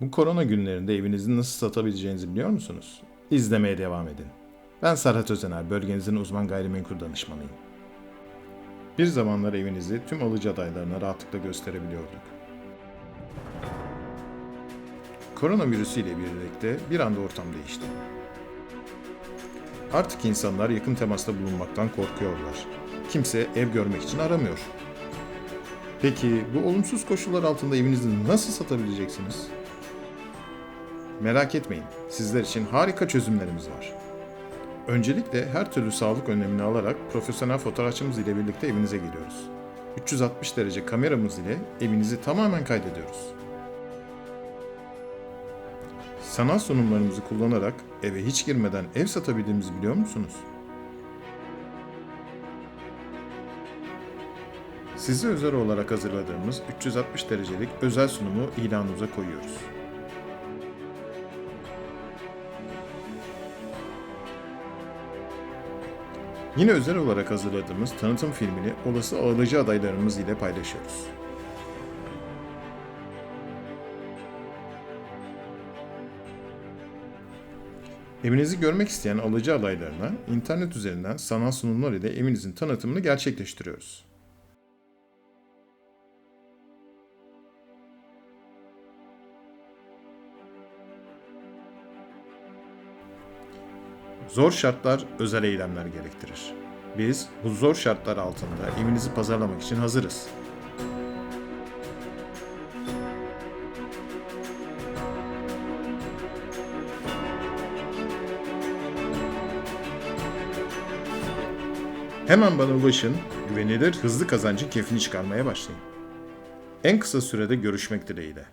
Bu korona günlerinde evinizi nasıl satabileceğinizi biliyor musunuz? İzlemeye devam edin. Ben Serhat Özener, bölgenizin uzman gayrimenkul danışmanıyım. Bir zamanlar evinizi tüm alıcı adaylarına rahatlıkla gösterebiliyorduk. Koronavirüsü ile birlikte bir anda ortam değişti. Artık insanlar yakın temasta bulunmaktan korkuyorlar. Kimse ev görmek için aramıyor. Peki bu olumsuz koşullar altında evinizi nasıl satabileceksiniz? Merak etmeyin, sizler için harika çözümlerimiz var. Öncelikle her türlü sağlık önlemini alarak profesyonel fotoğrafçımız ile birlikte evinize geliyoruz. 360 derece kameramız ile evinizi tamamen kaydediyoruz. Sanal sunumlarımızı kullanarak eve hiç girmeden ev satabildiğimizi biliyor musunuz? Size özel olarak hazırladığımız 360 derecelik özel sunumu ilanımıza koyuyoruz. Yine özel olarak hazırladığımız tanıtım filmini olası alıcı adaylarımız ile paylaşıyoruz. Evinizi görmek isteyen alıcı adaylarına internet üzerinden sanal sunumlar ile evinizin tanıtımını gerçekleştiriyoruz. Zor şartlar özel eylemler gerektirir. Biz bu zor şartlar altında evinizi pazarlamak için hazırız. Hemen bana ulaşın, güvenilir, hızlı kazancın keyfini çıkarmaya başlayın. En kısa sürede görüşmek dileğiyle.